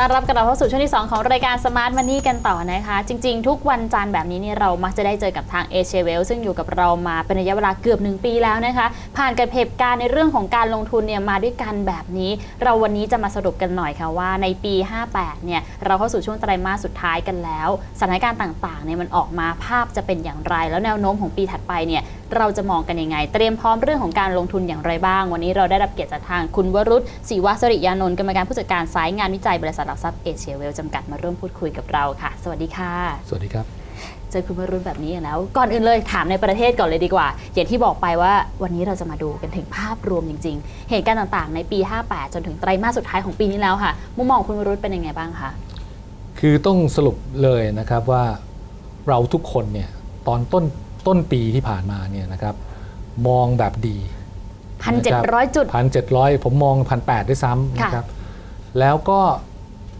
ต้อนรับกับเข้าสู่ช่วงที่ 2 ของรายการ Smart Money กันต่อนะคะ จริง ๆ ทุกวันจันทร์แบบนี้เนี่ยเรามักจะได้เจอกับทาง a อเชเวลซึ่งอยู่กับเรามาเป็นระยะเวลาเกือบ 1 ปีแล้วนะคะ ผ่านกับเหตุการณ์ในเรื่องของการลงทุนเนี่ยมาด้วยกันแบบนี้ เราวันนี้จะมาสรุปกันหน่อยค่ะว่าในปี 58 เนี่ยเราเข้าสู่ช่วงไตรมาสสุดท้ายกันแล้ว สถานการณ์ต่างๆเนี่ยมันออกมาภาพจะเป็นอย่างไร แล้วแนวโน้มของปีถัดไปเนี่ยเราจะมองกันยังไง เตรียมพร้อมเรื่องของการลงทุนอย่างไรบ้าง วันนี้เราได้รับเกียรติจากทางคุณวรุษศรีวสริยานนท์กรรมการผู้จัดการสายงานวิจัยบริษัทหลักทรัพย์เอเชียเวลจำกัดมาร่วมพูดคุยกับเราค่ะ สวัสดีค่ะ สวัสดีครับเจอคุณวรุษแบบนี้แล้ว ก่อนอื่นเลยถามในประเทศก่อนเลยดีกว่า อย่างที่บอกไปว่าวันนี้เราจะมาดูกันถึงภาพรวมจริง ๆ เหตุการณ์ต่างๆ ในปี 58 จนถึงไตรมาสสุดท้ายของปีนี้แล้วค่ะ มุมมองของคุณวรุษเป็นยังไงบ้างคะคือต้องสรุปเลยนะครับว่าเราทุกคนเนี่ยตอนต้น ต้นปีที่ผ่านมาเนี่ยนะครับมองแบบดี1,700 จุดพันเจ็ดร้อยผมมองพันแปดด้วยซ้ำค่ะนะครับ แล้วก็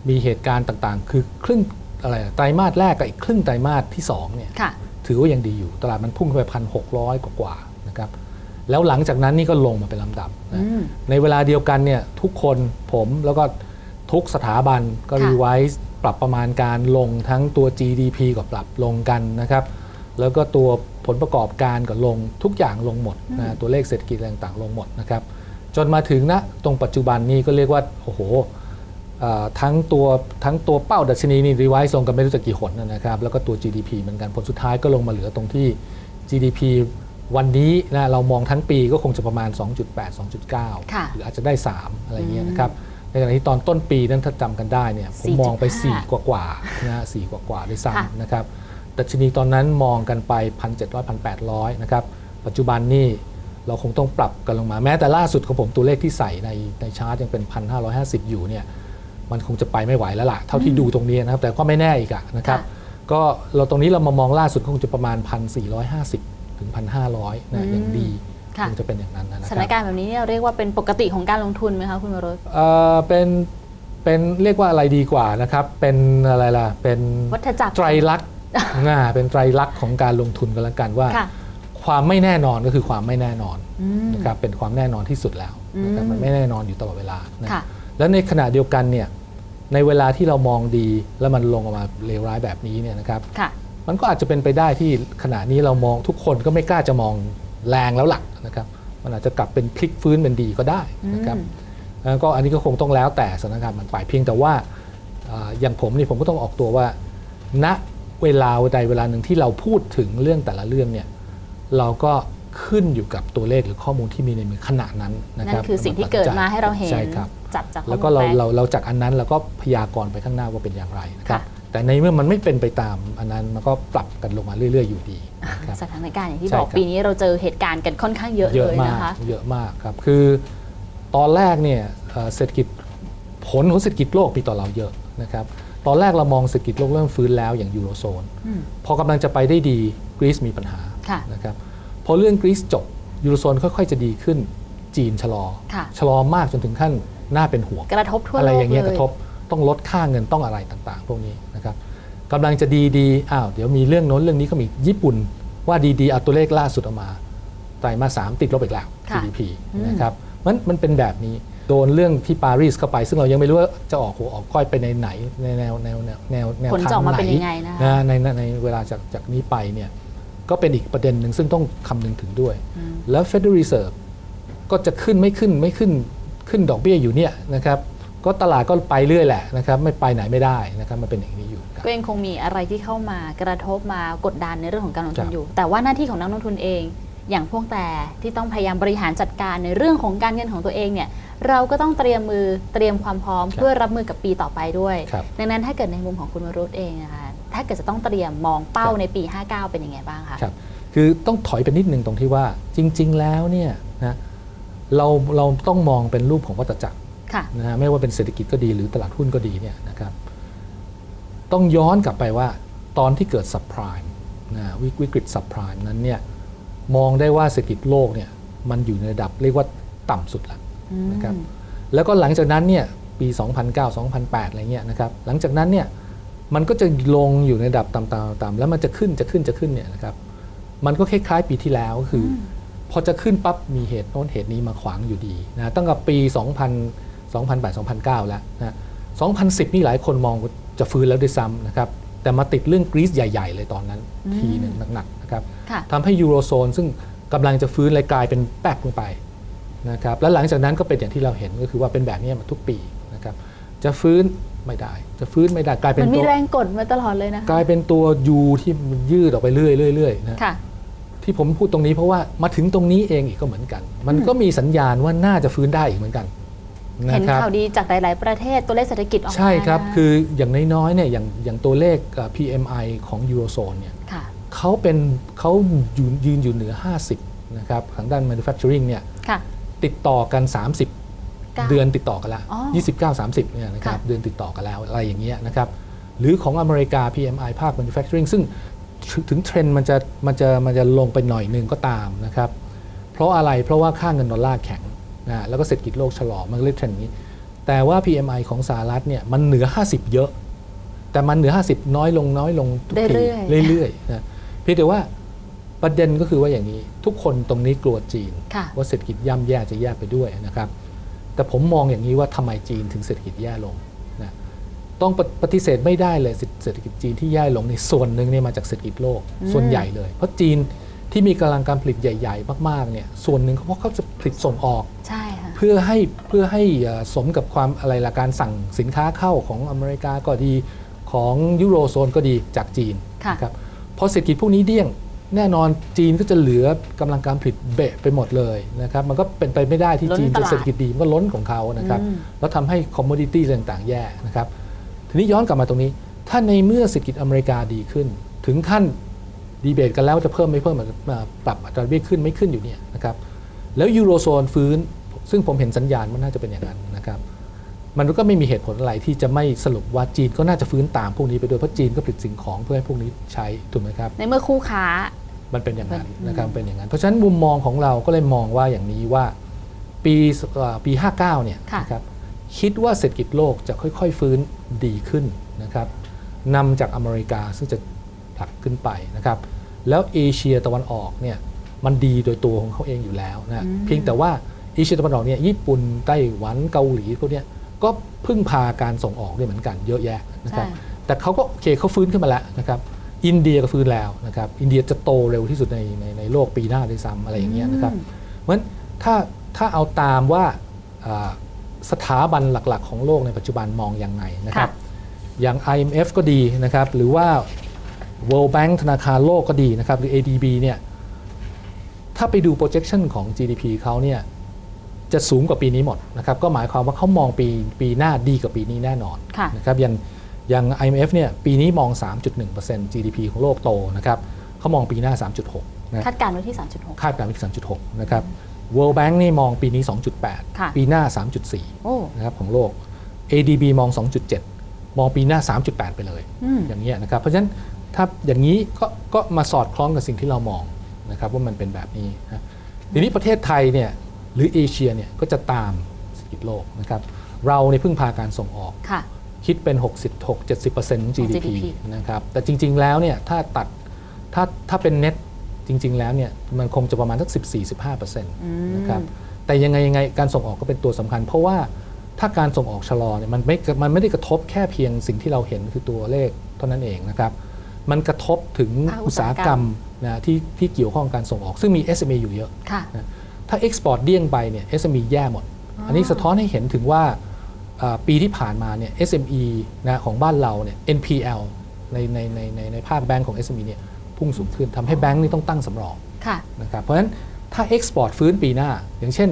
มีเหตุการณ์ต่างๆ คือครึ่งอะไรอะไตรมาสแรกกับอีกครึ่งไตรมาสที่สองเนี่ยค่ะถือว่ายังดีอยู่ ตลาดมันพุ่งไปพันหกร้อยกว่าๆนะครับแล้วหลังจากนั้นนี่ก็ลงมาเป็นลำดับนะอืมในเวลาเดียวกันเนี่ยทุกคนผมแล้วก็ทุกสถาบันก็ค่ะรีไวซ์ปรับประมาณการลงทั้งตัว GDP ก็ปรับลงกันนะครับ แล้วก็ตัว ผลประกอบการก็ลงทุกอย่างลงหมดนะตัวเลขเศรษฐกิจอะไรต่างๆ ลงหมดนะครับจนมาถึงณตรงปัจจุบันนี้ก็เรียกว่าโอ้โหเอ่อทั้งตัวทั้งตัวเป้าดัชนีนี่รีไวซ์ลงกันไม่รู้จะกี่หนนะครับแล้วก็ตัว GDP เหมือนกันผลสุดท้ายก็ลงมาเหลือตรงที่ GDP วันนี้นะเรามองทั้งปีก็คงจะประมาณ 2.8 2.9ค่ะหรืออาจจะได้ 3 อะไรเงี้ยนะครับในขณะที่ตอนต้นปีนั้นถ้าจำกันได้เนี่ยผมมองไป4.5 4กว่ากว่าๆนะสี่กว่ากว่าๆด้วยค่ะซ้ำนะครับ ดัชนีตอนนั้นมองกันไป 1,700 1,800 นะครับ ปัจจุบันนี่เราคงต้องปรับกันลงมา แม้แต่ล่าสุดของผมตัวเลขที่ใส่ในในชาร์ตยังเป็น 1,550 อยู่เนี่ย มันคงจะไปไม่ไหวแล้วล่ะ เท่าที่ดูตรงนี้นะครับ แต่ก็ไม่แน่อีกอะนะครับค่ะก็เราตรงนี้เรามามองล่าสุดก็คงจะประมาณ 1,450 ถึง 1,500 นะอย่างดีค่ะคงจะเป็นอย่างนั้นนะสคถานรับการณ์แบบนี้เนี่ยเรียกว่าเป็นปกติของการลงทุนไหมคะคุณวรุษเอ่อเป็นเป็นเรียกว่าอะไรดีกว่านะครับ เป็นอะไรล่ะ เป็นวัฏจักรไตรลักษณ์ อ่าเป็นไตรลักษณ์ของการลงทุนกันแล้วกันว่าค่ะความไม่แน่นอนก็คือความไม่แน่นอนอืมนะครับเป็นความแน่นอนที่สุดแล้วนะครับอืมมันไม่แน่นอนอยู่ตลอดเวลานะค่ะแล้วในขณะเดียวกันเนี่ยในเวลาที่เรามองดีแล้วมันลงออกมาเลวร้ายแบบนี้เนี่ยนะครับค่ะมันก็อาจจะเป็นไปได้ที่ขณะนี้เรามองทุกคนก็ไม่กล้าจะมองแรงแล้วหลักนะครับ มันอาจจะกลับเป็นพลิกฟื้นเป็นดีก็ได้นะครับอืมแล้วก็อันนี้ก็คงต้องแล้วแต่สถานการณ์มันไปเพียงแต่ว่าอ่าอย่างผมนี่ผมก็ต้องออกตัวว่าณ เวลาใดเวลาหนึ่งที่เราพูดถึงเรื่องแต่ละเรื่องเนี่ยเราก็ขึ้นอยู่กับตัวเลขหรือข้อมูลที่มีในมือขณะนั้นนะนั่ครับนคือสิ่งที่เกิดมาให้เราเห็นใช่ครับจับจากข้อแล้วมูก็ลเราแฟกต์เราเราจากอันนั้นเราก็พยากรณ์ไปข้างหน้าว่าเป็นอย่างไรนะครับค่ะแต่ในเมื่อมันไม่เป็นไปตามอันนั้นมันก็ปรับกันลงมาเรื่อย ๆ อยู่ดีนะครับสถานการณ์อย่างที่ใช่บอกครับปีนี้เราเจอเหตุการณ์กันค่อนข้างเยอะเยเลอะยมานะกคะเยอะมากครับคือตอนแรกเนี่ยเอ่อเศรษฐกิจผลของเศรษฐกิจโลกมีต่อเราเยอะนะครับ ตอนแรกเรามองเศรษฐกิจโลกเริ่มฟื้นแล้วอย่างยูโรโซนอืมพอกำลังจะไปได้ดีกรีซมีปัญหาค่ะนะครับพอเรื่องกรีซจบยูโรโซนค่อยๆจะดีขึ้นจีนชะลอค่ะชะลอมากจนถึงขั้นน่าเป็นห่วงกระทบทั่วอะไรโลกอย่างเงี้ยเลกระทบต้องลดค่าเงินต้องอะไรต่างๆ พวกนี้นะครับกำลังจะดีดีๆอ้าวเดี๋ยวมีเรื่องโน้นเรื่องนี้ก็มีญี่ปุ่นว่าดีๆเอาตัวเลขล่าสุดออกมาไตรมาสสามติดลบอีกแล้วค่ะ GDP อืมนะครับมันมันเป็นแบบนี้ โดนเรื่องที่ปารีสเข้าไป ซึ่งเรายังไม่รู้ว่าจะออกหัวออกก้อยไปในไหนในแนวแนวแนวแนวแนวผลจะทาอองกมาไหนเป็นยังไงนะคะ นะในในในเวลาจากจากนี้ไปเนี่ยก็เป็นอีกประเด็นหนึ่งซึ่งต้องคำนึงถึงด้วย อืม แล้ว Federal Reserve ก็จะขึ้นไม่ขึ้นไม่ขึ้นขึ้นดอกเบี้ยอยู่เนี่ยนะครับก็ตลาดก็ไปเรื่อยแหละนะครับไม่ไปไหนไม่ได้นะครับมันเป็นอย่างนี้อยู่ครับ ก็ยังคงมีอะไรที่เข้ามากระทบมากดดันในเรื่องของการลงทุนครับอยู่ แต่ว่าหน้าที่ของนักลงทุนเอง อย่างพวกแต่ที่ต้องพยายามบริหารจัดการในเรื่องของการเงินของตัวเองเนี่ย เราก็ต้องเตรียมมือเตรียมความพร้อมเพื่อรับมือกับปีต่อไปด้วย ครับ ดังนั้นถ้าเกิดในมุมของคุณวรุษเองนะคะถ้าเกิดจะต้องเตรียมมองเป้าครับในปี 59 เป็นยังไงบ้างคะครับ คือต้องถอยไปนิดนึงตรงที่ว่าจริง ๆ แล้วเนี่ยนะเราเราต้องมองเป็นรูปของวัฏจักรค่ะ นะฮะไม่ว่าเป็นเศรษฐกิจก็ดีหรือตลาดหุ้นก็ดีเนี่ยนะครับต้องย้อนกลับไปว่าตอนที่เกิดซับไพรม์นะวิวิกฤตซับไพรม์นั้นเนี่ยมองได้ว่าเศรษฐกิจโลกเนี่ยมันอยู่ในระดับเรียกว่าต่ำสุดแล้วอืม นะครับแล้วก็หลังจากนั้นเนี่ยปี 2009 2008 อะไรเงี้ยนะครับหลังจากนั้นเนี่ยมันก็จะลงอยู่ในระดับต่ำๆๆแล้วมันจะขึ้นจะขึ้นจะขึ้นเนี่ยนะครับมันก็คล้ายๆปีที่แล้วก็คืออพอจะขึ้นปั๊บมีเหตุโน้นเหตุนี้มาขวางอยู่ดีนะตั้งแต่ปี 2000 2008 2009 แล้วนะ2010 นี่หลายคนมองว่าจะฟื้นแล้วด้วยซ้ำนะครับแต่มาติดเรื่องกรีซใหญ่ ๆ เลยตอนนั้นอืมทีหนึ่งหนักๆนะครับค่ะทำให้ยูโรโซนซึ่งกำลังจะฟื้นเลยกลายเป็นแป๊กลงไป นะครับแล้วหลังจากนั้นก็เป็นอย่างที่เราเห็นก็คือว่าเป็นแบบนี้มาทุกปีนะครับจะฟื้นไม่ได้ จะฟื้นไม่ได้กลายเป็มันนมีตัวแรงกดมาตลอดเลยนะคะกลายเป็นตัวยูที่มันยืดออกไปเรื่อยๆเรื่อยๆนะค่ะที่ผมพูดตรงนี้เพราะว่ามาถึงตรงนี้เองอีกก็เหมือนกัน มันก็มีสัญญาณว่าน่าจะฟื้นได้อีกเหมือนกันเห็นนะครับข่าวดีจากหลาย ๆ ประเทศตัวเลขเศรษฐกิจออกมาใช่ครับนะคืออย่างน้อยๆเนี่ยอย่างอย่างตัวเลขเอ่อ PMI ของยูโรโซนเนี่ยค่ะเขาเป็นเขายืนยืนอยู่เหนือ 50 นะครับทางด้าน manufacturing เนี่ยค่ะ ติดต่อกันเก้า30 เดือนติดต่อกันแล้วอ๋อ29 30เนี่ยนะครับค่ะเดือนติดต่อกันแล้วอะไรอย่างเงี้ยนะครับหรือของอเมริกา PMI ภาค manufacturing ซึ่งถึถึงเทรนด์มันจะมันจะมันจะลงไปหน่อยหนึ่งก็ตามนะครับเพราะอะไรเพราะว่าค่าเงินดอลลาร์แข็งนะแล้วก็เศรษฐกิจโลกชะลอมันก็เลยเทรนด์นี้ แต่ว่า PMI ของสหรัฐเนี่ยมันเหนือ 50 เยอะ แต่มันเหนือ 50 น้อยลงน้อยลงทุกทีเรื่อยๆเรื่อยๆนะเพียงแต่ว่า ประเด็นก็คือว่าอย่างนี้ทุกคนตรงนี้กลัวจีน ค่ะ ว่าเศรษฐกิจย่ำแย่จะแย่ไปด้วยนะครับแต่ผมมองอย่างนี้ว่าทำไมจีนถึงเศรษฐกิจแย่ลงนะต้องปปฏิเสธไม่ได้เลยเศรษฐกิจจีนที่แย่ลงในส่วนหนึ่งเนี่ยมาจากเศรษฐกิจโลกอืม ส่วนใหญ่เลย เพราะจีนที่มีกำลังการผลิตใหญ่ ๆ มากๆเนี่ยส่วนหนึ่งเพราะเขาจะผลิตส่งออก ใช่ค่ะ เพื่อให้เพื่อให้เอ่อสมกับความอะไรละการสั่งสินค้าเข้าของอเมริกาก็ดีของยุโรโซนก็ดีจากจีนค่ะ นะครับพอเศรษฐกิจพวกนี้เดี้ยง แน่นอนจีนก็จะเหลือกำลังการผลิตเบะไปหมดเลยนะครับมันก็เป็นไปไม่ได้ที่ล้นจีนตจะลาดเศรษฐกิจดีมันก็ล้นของเขานะครับอืมแล้วทำให้คอมม o ดิตี้ต่างๆ แย่นะครับทีนี้ย้อนกลับมาตรงนี้ ถ้าในเมื่อเศรษฐกิจอเมริกาดีขึ้น ถึงขั้นดีเบตกันแล้วว่าจะเพิ่มไม่เพิ่มมาปรับอัตราดอกเบี้ยขึ้นไม่ขึ้นอยู่เนี่ยนะครับแล้วยูโรโซนฟื้น ซึ่งผมเห็นสัญญาณว่าน่าจะเป็นอย่างนั้นนะครับ มันก็ไม่มีเหตุผลอะไรที่จะไม่สรุปว่าจีนก็น่าจะฟื้นตามพวกนี้ไปด้วยเพราะจีนก็ผลิตสิ่งของเพื่อให้พวกนี้ใช้ถูกไหมครับในเมื่อคู่ค้ามันเป็นอย่างนั้นเป็นนะครับเป็นอย่างนั้นเพราะฉะนั้นมุมมองของเราก็เลยมองว่าอย่างนี้ว่าปีเอ่อปี59เนี่ยค่ะนะครับคิดว่าเศรษฐกิจโลกจะค่อย ๆ ฟื้นดีขึ้นนะครับนำจากอเมริกาซึ่งจะผลักขึ้นไปนะครับแล้วเอเชียตะวันออกเนี่ยมันดีโดยตัวของเขาเองอยู่แล้วนะอืมเพียงแต่ว่าเอเชียตะวันออกเนี่ยญี่ปุ่นไต้หวันเกาหลีพวกเนี้ย ก็พึ่งพาการส่งออกด้วยเหมือนกันเยอะแยะนะครับใช่แต่เขาก็โอเคเขาฟื้นขึ้นมาแล้วนะครับอินเดียก็ฟื้นแล้วนะครับอินเดียจะโตเร็วที่สุดในในในโลกปีหน้าด้วยซ้ำอะไรอย่างเงี้ยนะครับอืมเพราะฉะนั้นถ้าถ้าเอาตามว่าอ่าสถาบันหลักๆ ของโลกในปัจจุบันมองยังไงนะครับอย่าง IMF ก็ดีนะครับหรือว่า World Bank ธนาคารโลกก็ดีนะครับหรือ ADB เนี่ยถ้าไปดู projection ของ GDP เขาเนี่ย จะสูงกว่าปีนี้หมดนะครับก็หมายความว่าเขามองปีปีหน้าดีกว่าปีนี้แน่นอนค่ะนะครับอย่างอย่าง IMF เนี่ยปีนี้มอง 3.1% GDP ของโลกโตนะครับเขามองปีหน้า 3.6นะคาดการณ์ไว้ที่ 3.6 คาดการณ์ไว้ที่ 3.6 นะครับ World Bank นี่มองปีนี้ค่ะ2.8 ปีหน้า 3.4โอ้นะครับของโลก ADB มอง 2.7 มองปีหน้า 3.8 ไปเลยอืมอย่างเงี้ยนะครับ เพราะฉะนั้นถ้าอย่างนี้ก็ก็มาสอดคล้องกับสิ่งที่เรามองนะครับว่ามันเป็นแบบนี้นะทีนี้ประเทศไทยเนี่ย หรือเอเชียเนี่ยก็จะตามเศรษฐกิจโลกนะครับเราในยพึ่งพาการส่งออก ค่ะ คิดเป็น 66 70%ของ GDP GDP นะครับแต่จริง ๆ แล้วเนี่ยถ้าตัดถ้าถ้าเป็นเน็ตจริง ๆ แล้วเนี่ยมันคงจะประมาณสัก 14-15%นะครับแต่ยังไงยังไงการส่งออกก็เป็นตัวสำคัญ เพราะว่าถ้าการส่งออกชะลอเนี่ยมันไม่มันไม่ได้กระทบแค่เพียงสิ่งที่เราเห็นคือตัวเลขเท่านั้นเองนะครับมันกระทบถึงภาคอุอุตตสาสาหหกกรรรรม มนะที่ที่เกี่ยวข้องกับการส่งออก ซึ่งมี SME อยู่เยอะค่ะ ถ้า Export เดี้ยงไปเนี่ย SME แย่หมด อันนี้สะท้อนให้เห็นถึงว่าอ่าปีที่ผ่านมาเนี่ย SME นะของบ้านเราเนี่ย NPL ในในในในในภาคแบงก์ของ SME เนี่ยพุ่งสูงขึ้นทำให้แบงก์นี่ต้องตั้งสำรองค่ะนะครับเพราะฉะนั้นถ้า Export ฟื้นปีหน้า อย่างเช่น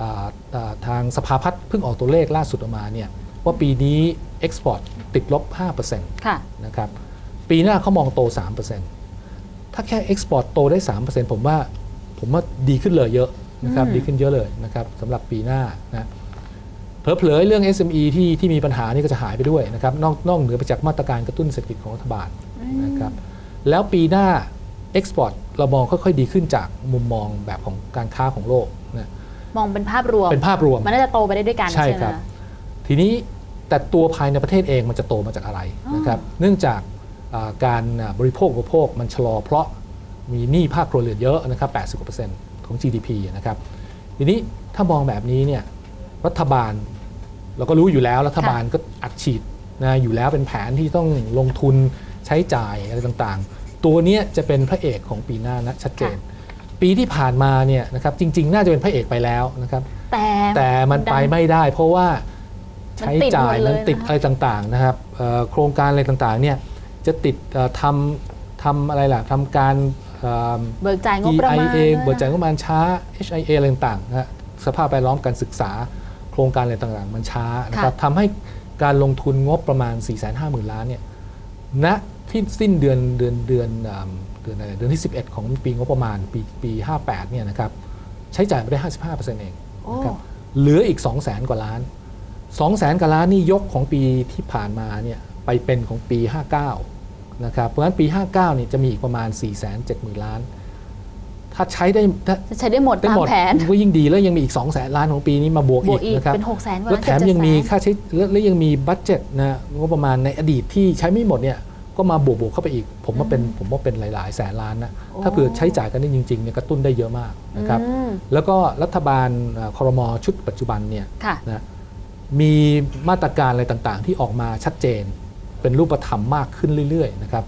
อ่าอ่าทางสภาพัฒน์เพิ่งออกตัวเลขล่าสุดออกมาเนี่ยว่าปีนี้ Export ติดลบ5%ค่ะนะครับปีหน้าเขามองโต 3%ถ้าแค่ Export โตได้ 3%ผมว่าผมว่าดีขึ้นเลยเยอะ นะครับอืมดีขึ้นเยอะเลยนะครับสำหรับปีหน้านะเผลอๆเรื่อง SME ที่ที่มีปัญหานี่ก็จะหายไปด้วยนะครับนอกนอกเหนือไปจากมาตรการกระตุ้นเศรษฐกิจของรัฐบาลนะครับแล้วปีหน้า Export เรามองค่อยๆดีขึ้นจากมุมมองแบบของการค้าของโลกนะมองเป็นภาพรวมเป็นภาพรวม มันน่าจะโตไปได้ด้วยกันใช่ใช่ไหมครับคะทีนี้แต่ตัวภายในประเทศเองมันจะโตมาจากอะไรอ๋อนะครับเนื่องจากอ่าการอ่าบริโภคอุปโภคมันชะลอเพราะมีหนี้ภาคครัวเรือนเยอะนะครับ80กว่าเปอร์เซ็นต์ ของ GDP นะครับทีนี้ถ้ามองแบบนี้เนี่ยรัฐบาลเราก็รู้อยู่แล้วรัฐบาลก็อัดฉีดนะอยู่แล้วเป็นแผนที่ต้องลงทุนใช้จ่ายอะไรต่างๆ ตัวเนี้ยจะเป็นพระเอกของปีหน้านะชัดเจน ปีที่ผ่านมาเนี่ยนะครับจริง ๆ น่าจะเป็นพระเอกไปแล้วนะครับแต่แต่มันไปไม่ได้ เพราะว่าใช้จ่ายมัมันนติติดดหมดเลยนะคะอะไรต่างๆนะครับเอ่อโครงการอะไรต่างๆเนี่ยจะติดเอ่อทำทำอะไรล่ะทำการ เอ่อเบิกจ่ายงบประมาณ EIA เบิกจ่ายงบประมาณช้า HIA อะไรต่างๆนะฮะสภาพแวดล้อมการศึกษาโครงการอะไรต่างๆ มันช้านะครับทำให้การลงทุนงบประมาณ 4 5 0 0 0 0 ล้านเนี่ยณที่สิ้นเดือนเดือนเดือนอ่าเดือนอะไรเดือนที่ 11 ของปีงบประมาณปีปี58เนี่ยนะครับใช้จ่ายไปได้ 55%เองโอ้นะครับเหลืออีก 2 0 0 0 0 0กว่าล้าน 2 0 0 0 0 0กว่าล้านนี่ยกของปีที่ผ่านมาเนี่ยไปเป็นของปี 59 นะครับเพราะฉะนั้นปี 59เนี่ยจะมีอีกประมาณ 4 7 0 0 0 0ล้าน ถ้าใช้ได้ถ้าจะใช้ได้หมดได้ตามหมดแผนก็ยิ่งดีแล้วยังมีอีก 2 0 0 0 0 0ล้านของปีนี้มาบวกบอีวกกอีกนะครับเป็น6 0 0 0 0 0กว่าแล้วล้านแถมยังมีค่าใช้แล้วแล้วยังมีบัตเจ็ตนะงบประมาณในอดีตที่ใช้ไม่หมดเนี่ยก็มาบวกบวกเข้าไปอีก ผมว่าเป็นผมว่าเป็นหลาย ๆ แสนล้านนะถ้าเผื่อใช้จ่ายกันได้จริงๆเนี่ยกระตุ้นได้เยอะมากนะครับอืมแล้วก็รัฐบาลเอ่อครมชุดปัจจุบันเนี่ยค่ะนะมีมาตรการอะไรต่างๆ ที่ออกมาชัดเจน เป็นรูปธรรมมากขึ้นเรื่อยๆนะครับ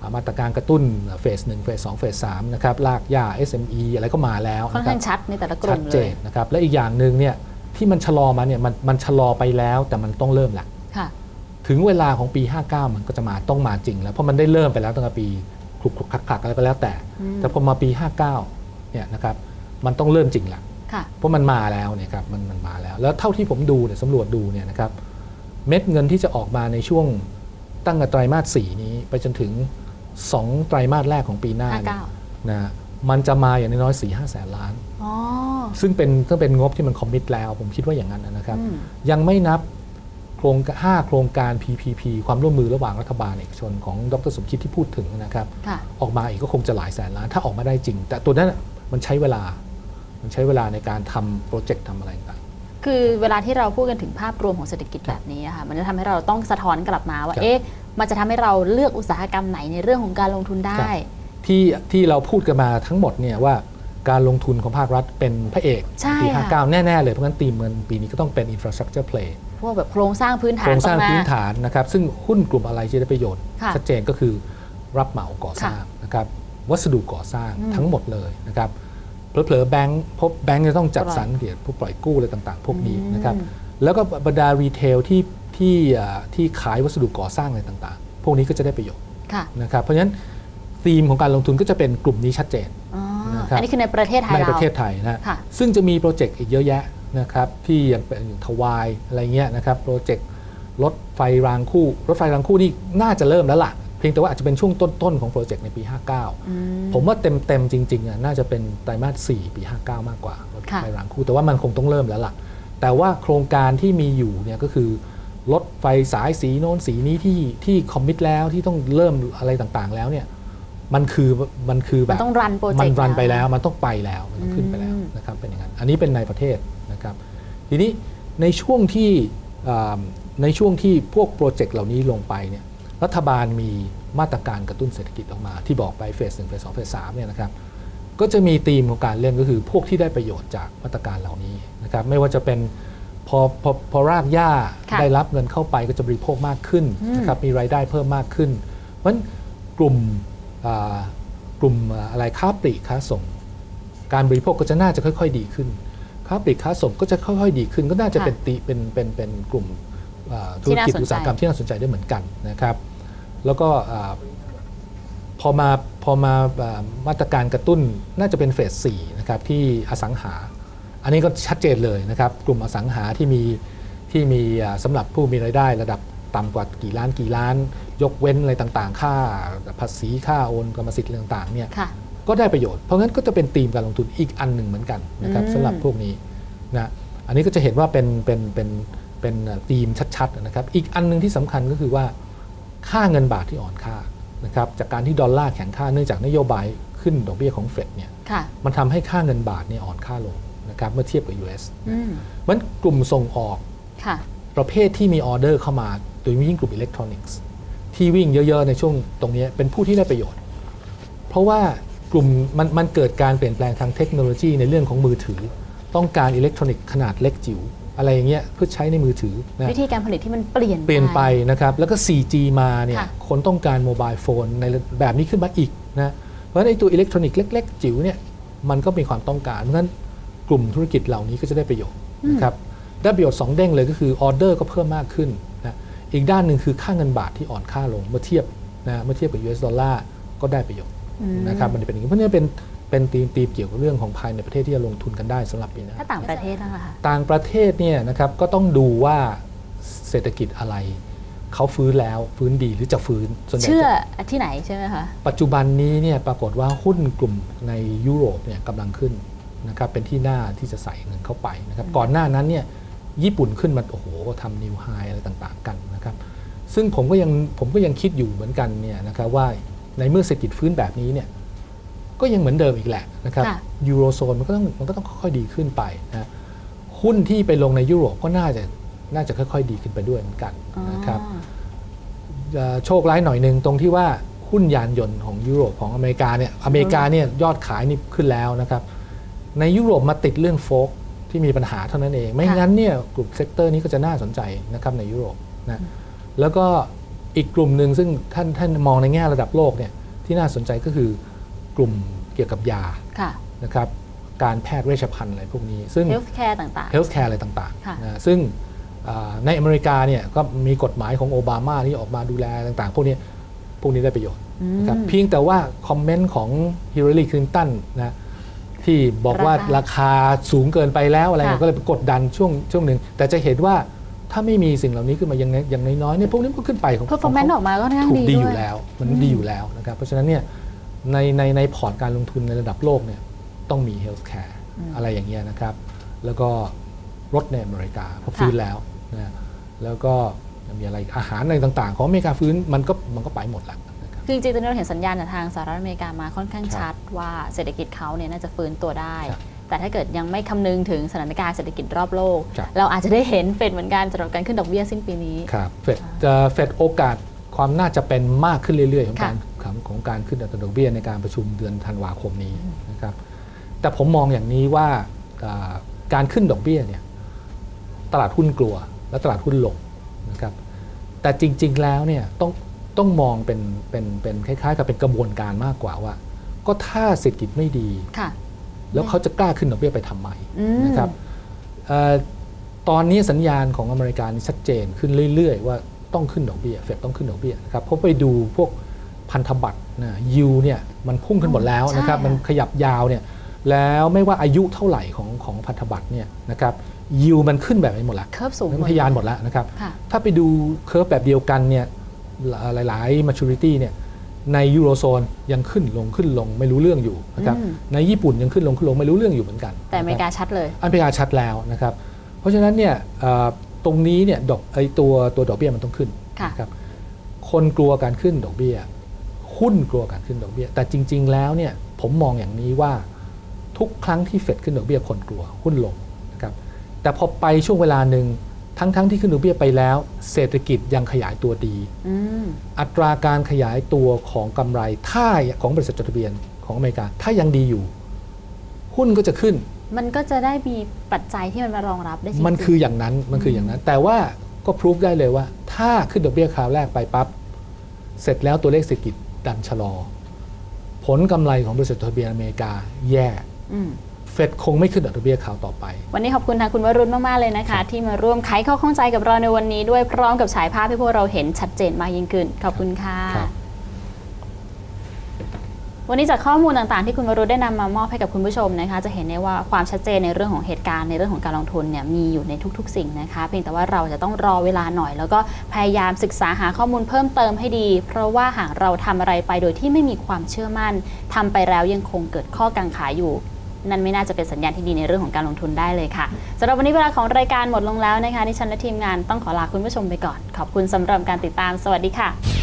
อ่ามาตรการกระตุ้นเฟสหนึ่งเฟสสองเฟสสามนะครับลากย่า SME อะไรก็มาแล้วค่อนนะครัข้าบงชัดในแต่ละกชัลุ่ดมเจเลยนนะครับและอีกอย่างหนึ่งเนี่ยที่มันชะลอมาเนี่ยมันมันชะลอไปแล้วแต่มันต้องเริ่มแหละค่ะถึงเวลาของปี 59 มันก็จะมาต้องมาจริงแล้ว เพราะมันได้เริ่มไปแล้วตั้งแต่ปีคลุกคลุกคลักคลักอะไรก็แล้วแต่อืมแต่พอมาปี 59เนี่ยนะครับมันต้องเริ่มจริงละค่ะเพราะมันมาแล้วเนี่ยครับมันมันมาแล้ว แล้วเท่าที่ผมดูเนี่ยสำรวจดูเนี่ยนะครับ เม็ดเงินที่จะออกมาในช่วงตั้งแต่ไตรมาส4นี้ไปจนถึง 2 ไตรมาสแรกของปีหน้าเนี่ย59นะมันจะมาอย่างน้อยๆ4 5แสนล้านอ๋อซึ่งเป็นก็เป็นงบที่มันคอมมิตแล้ว ผมคิดว่าอย่างนั้นนะครับอืมยังไม่นับโครงห้าโครงการ PPP ความร่วมมือระหว่างรัฐบาลเอกชนของดรสมคิดที่พูดถึงนะครับค่ะออกมาอีกก็คงจะหลายแสนล้าน ถ้าออกมาได้จริง แต่ตัวนั้นน่ะมันใช้เวลา มันใช้เวลาในการทำโปรเจกต์ทำอะไรต่าง คือเวลาที่เราพูดกันถึงภาพรวมของเศรษฐกิจแบบนี้อะค่ะมันจะทำให้เราต้องสะท้อนกลับมาว่าครับเอ๊ะมันจะทำให้เราเลือกอุตสาหกรรมไหนในเรื่องของการลงทุนได้ ที่ที่เราพูดกันมาทั้งหมดเนี่ยว่าการลงทุนของภาครัฐเป็นพระเอกใช่ปีค่ะ59แน่ ๆ เลยเพราะงั้นตีมเงินปีนี้ก็ต้องเป็น infrastructure play พวกแบบโครงสร้างพื้นฐาโคนรงสร้างต้องมาพื้นฐานนะครับซึ่งหุ้นกลุ่มอะไรที่ได้ประโยชน์ค่ะชัดเจนก็คือรับเหมาก่อสร้างนะครับวัสดุก่อสร้างอืมทั้งหมดเลยนะครับ เผลอๆแบงค์พบแบงค์จะต้องจัดปล่อยสรรเดี๋ยวผู้ปล่อยกู้อะไรต่างๆ พวกนี้อืมนะครับแล้วก็บรรดารีเทลที่ที่อ่าที่ขายวัสดุก่อสร้างอะไรต่างๆ พวกนี้ก็จะได้ประโยชน์ค่ะนะครับเพราะฉะนั้นธีมของการลงทุนก็จะเป็นกลุ่มนี้ชัดเจนอ๋อนะครับอันนี้คือในประเทศไทยในเราประเทศไทยนะค่ะซึ่งจะมีโปรเจกต์อีกเยอะแยะนะครับที่ยังเป็นอย่างทวายอะไรเงี้ยนะครับโปรเจกต์รถไฟรางคู่ รถไฟรางคู่นี่น่าจะเริ่มแล้วล่ะเพียงแต่ว่าอาจจะเป็นช่วงต้น ๆ ของโปรเจกต์ในปี 59อืมผมว่าเต็ม ๆ จริงๆอะน่าจะเป็นไตรมาส 4 ปี 59 มากกว่ารถค่ะไฟรางคู่ แต่ว่ามันคงต้องเริ่มแล้วล่ะ แต่ว่าโครงการที่มีอยู่เนี่ยก็คือรถไฟสายสีโน้นสีนี้ที่ที่คอมมิตแล้วที่ต้องเริ่มอะไรต่างๆ แล้วเนี่ยมันคือมันคือแบมันบต้องรันโปรเจกต์มันรันไปนะแล้วมันต้องไปแล้วมันต้องขึ้นไปแล้วอืมนะครับเป็นอย่างนั้นอันนี้เป็นในประเทศนะครับทีนี้ในช่วงที่อ่าในช่วงที่พวกโปรเจกต์เหล่านี้ลงไปเนี่ย รัฐบาลมีมาตรการกระตุ้นเศรษฐกิจออกมา ที่บอกไปเฟสหนึ่งเฟสสองเฟสสามเนี่ยนะครับก็จะมีธีมของการเล่นก็คือพวกที่ได้ประโยชน์จากมาตรการเหล่านี้นะครับไม่ว่าจะเป็นพอพอพอรากหญ้าค่ะได้รับเงินเข้าไปก็จะบริโภคมากขึ้นอืมนะครับมีรายได้เพิ่มมากขึ้น เพราะฉะนั้นกลุ่มอ่ากลุ่มอ่าอะไรค้าปลีกค้าส่ง การบริโภคก็จะน่าจะค่อย ๆ ดีขึ้นค้าปลีกค้าส่งก็จะค่อย ๆ ดีขึ้น ก็น่าจะค่ะเป็นตีเป็นเป็นเป็นกลุ่มอ่าธุที่รน่ากิจสนใจอุตสาหกรรมที่น่าสนใจได้เหมือนกันนะครับ แล้วก็อ่าพอมาพอมาอ่ามาตรการกระตุ้นน่าจะเป็นเฟส4นะครับที่อสังหา อันนี้ก็ชัดเจนเลยนะครับ กลุ่มอสังหาที่มีที่มีอ่าสำหรับผู้มีรายได้ระดับต่ำกว่ากี่ล้านกี่ล้าน ยกเว้นอะไรต่างๆ ค่าภาษีค่าโอนกรรมสิทธิ์อะไรต่างๆเนี่ยค่ะก็ได้ประโยชน์เพราะงั้นก็จะเป็นธีมการลงทุนอีกอันหนึ่งเหมือนกันนะครับอืมสำหรับพวกนี้นะอันนี้ก็จะเห็นว่าเป็นเป็นเป็นเป็นธีมชัดๆนะครับ อีกอันหนึ่งที่สำคัญก็คือว่า ค่าเงินบาทที่อ่อนค่านะครับจากการที่ดอลลาร์แข็งค่าเนื่องจากนโยบายขึ้นดอกเบี้ยของเฟดเนี่ยค่ะมันทำให้ค่าเงินบาทเนี่ยอ่อนค่าลงนะครับเมื่อเทียบกับ US อืมมันกลุ่มส่งออกค่ะประเภทที่มีออเดอร์เข้ามาโดยเฉพาะยิ่งกลุ่มอิเล็กทรอนิกส์ที่วิ่งเยอะ ๆ ในช่วงตรงนี้เป็นผู้ที่ได้ประโยชน์ เพราะว่ากลุ่มมันมันเกิดการเปลี่ยนแปลงทางเทคโนโลยีในเรื่องของมือถือ ต้องการอิเล็กทรอนิกส์ขนาดเล็กจิ๋ว อะไรอย่างเงี้ยเพื่อใช้ในมือถือนะวิธีการผลิตที่มันเปลี่ยนเปลี่ยนไปนะครับแล้วก็ 4G มาเนี่ยค่ะคนต้องการโมบายโฟนในแบบนี้ขึ้นมาอีกนะเพราะฉะนั้นไอ้ตัวอิเล็กทรอนิกส์เล็ก ๆ จิ๋วเนี่ยมันก็มีความต้องการเพราะฉะนั้นกลุ่มธุรกิจเหล่านี้ก็จะได้ประโยชน์นะครับได้ประโยชน์2เด้งเลยก็คือออเดอร์ก็เพิ่มมากขึ้นนะอีกด้านหนึ่งคือค่าเงินบาทที่อ่อนค่าลงเมื่อเทียบนะเมื่อเทียบกับ US ดอลลาร์ก็ได้ประโยชน์อืมนะครับมันจะเป็นอย่างนี้เพราะฉะนี้เป็น เป็นธีมธีมเกี่ยวกับเรื่องของภายในประเทศที่จะลงทุนกันได้สำหรับปีหน้าถ้าต่างประเทศนะคะต่างประเทศเนี่ยนะครับก็ต้องดูว่าเศรษฐกิจอะไรเขาฟื้นแล้วฟื้นดีหรือจะฟื้นส่วนใหญ่เชื่อจะที่ไหนใช่ไหมคะปัจจุบันนี้เนี่ยปรากฏว่าหุ้นกลุ่มในยุโรปเนี่ยกำลังขึ้นนะครับเป็นที่น่าที่จะใส่เงินเข้าไปนะครับก่อนหน้านั้นเนี่ยญี่ปุ่นขึ้นมาโอ้โหทำนิวไฮอะไรต่างๆกันนะครับซึ่งผมก็ยังผมก็ยังคิดอยู่เหมือนกันเนี่ยนะครับว่าในเมื่อเศรษฐกิจฟื้นแบบนี้เนี่ย ก็ยังเหมือนเดิมอีกแหละนะครับค่ะยูโรโซนมันก็ต้องมันก็ต้องค่อยๆดีขึ้นไปนะหุ้นที่ไปลงในยุโรปก็น่าจะน่าจะค่อยๆดีขึ้นไปด้วยเหมือนกันนะครับอ๋อเอ่อโชคร้ายหน่อยหนึ่งตรงที่ว่าหุ้นยานยนต์ของยุโรปของอเมริกาเนี่ยอเมริกาเนี่ยยอดขายนี่ขึ้นแล้วนะครับในยุโรปมาติดเรื่องโฟกที่มีปัญหาเท่านั้นเอง ไม่งั้นเนี่ยกลุ่มเซกเตอร์นี้ก็จะน่าสนใจนะครับในยุโรปนะแล้วก็อีกกลุ่มหนึ่งซึ่งท่านท่านมองในแง่ระดับโลกเนี่ยที่น่าสนใจก็คือ กลุ่มเกี่ยวกับยาค่ะนะครับการแพทย์เวชภัณฑ์อะไรพวกนี้ซึ่งเฮลท์แคร์ต่างเฮลท์แคร์อะไรต่างค่ะๆนะซึ่งอ่าในอเมริกาเนี่ยก็มีกฎหมายของโอบามาที่ออกมาดูแลต่างๆ พวกนี้พวกนี้ได้ประโยชน์ๆอืมนะครับเพียงแต่ว่าคอมเมนต์ของฮิลลารีคลินตันนะที่บอกว่าราราคาคาสูงเกินไปแล้วอะไรค่ะก็เลยไปกดดันช่วงช่วงหนึ่งแต่จะเห็นว่าถ้าไม่มีสิ่งเหล่านี้ขึ้นมาอย่างน้อยอย่างน้อยๆเนี่ยพวกนี้มันก็ขึ้นไปของเพอร์ฟอร์แมนซ์ขอองอกมาก็ค่อนข้างถูดีกดีด้อวยยู่แล้ว มันดีอยู่แล้วนะครับเพราะฉะนั้นเนี่ย ในในในพอร์ตการลงทุนในระดับโลกเนี่ยต้องมีเฮลท์แคร์อะไรอย่างเงี้ยนะครับ แล้วก็รถในอเมริกาเพราะฟื้นแล้วนะแล้วก็มีอะไรอีกอาหารอะไรต่างๆ ของอเมริกาฟื้นมันก็มันก็ไปหมดแล้วนะครับคือจริงๆตอนนี้เราเห็นสัญญาณจากทางสหรัฐอเมริกามาค่อนข้างครับชัดว่าเศรษฐกิจเขาเนี่ยน่าจะฟื้นตัวได้ครับแต่ถ้าเกิดยังไม่คำนึงถึงสถานการณ์เศรษฐกิจรอบโลกครับเราอาจจะได้เห็นเฟดเหมือนกันสำหรับการขึ้นดอกเบี้ยสิ้นปีนี้ครับเฟดจะเฟดโอกาสความน่าจะเป็นมากขึ้นเรื่อยๆของค่ะการ ของของการขึ้นอัตราดอกเบี้ยในการประชุมเดือนธันวาคมนี้นะครับแต่ผมมองอย่างนี้ว่าอ่าการขึ้นดอกเบี้ยเนี่ยตลาดหุ้นกลัวและตลาดหุ้นลงนะครับแต่จริง ๆแล้วเนี่ยต้องต้องมองเป็นเป็นเป็นคล้ายๆ กับเป็นกระบวนการมากกว่าว่า ก็ถ้าเศรษฐกิจไม่ดีค่ะแล้วเขาจะกล้าขึ้นดอกเบี้ยไปทำไมอืมนะครับเออตอนนี้สัญญาณของอเมริกานี่ชัดเจนขึ้นเรื่อย ๆ ว่าต้องขึ้นดอกเบี้ยเฟดต้องขึ้นดอกเบี้ยนะครับเพราะไปดูพวก พันธบัตรนะยูเนี่ยมันพุ่งขึ้นหมดแล้วนะครับใช่ค่ะมันขยับยาวเนี่ยแล้วไม่ว่าอายุเท่าไหร่ของของพันธบัตรเนี่ยนะครับยูมันขึ้นแบบนี้หมดแล้วเคิร์ฟสูงนัหมกดพยานหมดแล้วนะครับค่ะถ้าไปดูเคอร์ฟแบบเดียวกันเนี่ยหลายๆ maturity เนี่ยในยูโรโซนยังขึ้นลงขึ้นลงไม่รู้เรื่องอยู่นะครับอืมในญี่ปุ่นยังขึ้นลงขึ้นลงไม่รู้เรื่องอยู่เหมือนกัน แต่อเมริกาชัดเลยอเมริกาชัดแล้วนะครับ เพราะฉะนั้นเนี่ยเอ่อตรงนี้เนี่ยดอกไอตัวตัวดอกเบี้ยมันต้องขึ้นค่ะนะครับคนกลัวการขึ้นดอกเบี้ย หุ้นกลัวการขึ้นดอกเบี้ย แต่จริง ๆ แล้วเนี่ยผมมองอย่างนี้ว่าทุกครั้งที่เฟดขึ้นดอกเบี้ยคนกลัวหุ้นลงนะครับแต่พอไปช่วงเวลาหนึ่งทั้งๆที่ขึ้นดอกเบี้ยไปแล้ว เศรษฐกิจยังขยายตัวดีอืมอัตราการขยายตัวของกำไรถ้าของบริษัทจดทะเบียนของอเมริกาถ้ายังดีอยู่ หุ้นก็จะขึ้น มันก็จะได้มีปัจจัยที่มันมารองรับได้จริงๆมันคืออย่างนั้นมันคืออย่างนั้น แต่ว่าก็พิสูจได้เลยว่า ถ้าขึ้นดอกเบี้ยคราวแรกไปปั๊บเสร็จแล้วตัวเลขเศรษฐกิจ ดันชะลอ ผลกำไรของบริษัทจดทะเบียนอเมริกาแย่อืมเฟดคงไม่ขึ้นดอกเบี้ยคราวต่อไป วันนี้ขอบคุณทางคุณวรุณมาก ๆ เลยนะคะ ที่มาร่วมไขข้อข้องใจกับเราในวันนี้ด้วยพร้อมกับฉายภาพให้พวกเราเห็นชัดเจนมากยิ่งขึ้น ขอบคุณค่ะครับ วันนี้จากข้อมูลต่างๆที่คุณวรุณได้นำมามอบให้กับคุณผู้ชมนะคะ จะเห็นได้ว่าความชัดเจนในเรื่องของเหตุการณ์ในเรื่องของการลงทุนเนี่ยมีอยู่ในทุกๆ สิ่งนะคะ เพียงแต่ว่าเราจะต้องรอเวลาหน่อย แล้วก็พยายามศึกษาหาข้อมูลเพิ่มเติมให้ดี เพราะว่าหากเราทำอะไรไปโดยที่ไม่มีความเชื่อมั่นทำไปแล้วยังคงเกิดข้อกังขาอยู่นั่นไม่น่าจะเป็นสัญญาณที่ดีในเรื่องของการลงทุนได้เลยค่ะสำหรับวันนี้เวลาของรายการหมดลงแล้วนะคะดิฉันและทีมงานต้องขอลาคุณผู้ชมไปก่อน ขอบคุณสำหรับการติดตาม สวัสดีค่ะ